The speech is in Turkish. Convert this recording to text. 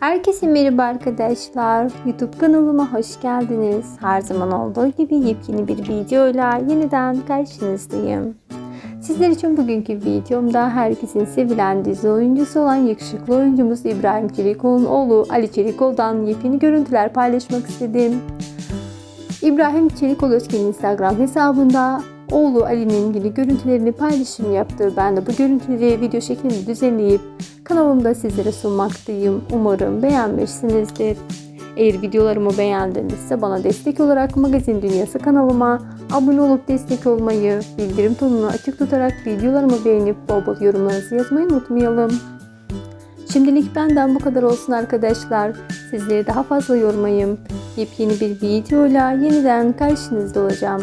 Herkese merhaba arkadaşlar. YouTube kanalıma hoş geldiniz. Her zaman olduğu gibi yepyeni bir videoyla yeniden karşınızdayım. Sizler için bugünkü videomda herkesin sevilen dizi oyuncusu olan yakışıklı oyuncumuz İbrahim Çelikol'un oğlu Ali Çelikol'dan yepyeni görüntüler paylaşmak istedim. İbrahim Çelikol Özken'in Instagram hesabında oğlu Ali'nin ilgili görüntülerini paylaşım yaptı. Ben de bu görüntüleri video şeklinde düzenleyip kanalımda sizlere sunmaktayım. Umarım beğenmişsinizdir. Eğer videolarımı beğendinizse bana destek olarak Magazin Dünyası kanalıma abone olup destek olmayı, bildirim tonunu açık tutarak videolarımı beğenip bol bol yorumlarınızı yazmayı unutmayalım. Şimdilik benden bu kadar olsun arkadaşlar. Sizleri daha fazla yormayayım. Yepyeni bir videoyla yeniden karşınızda olacağım.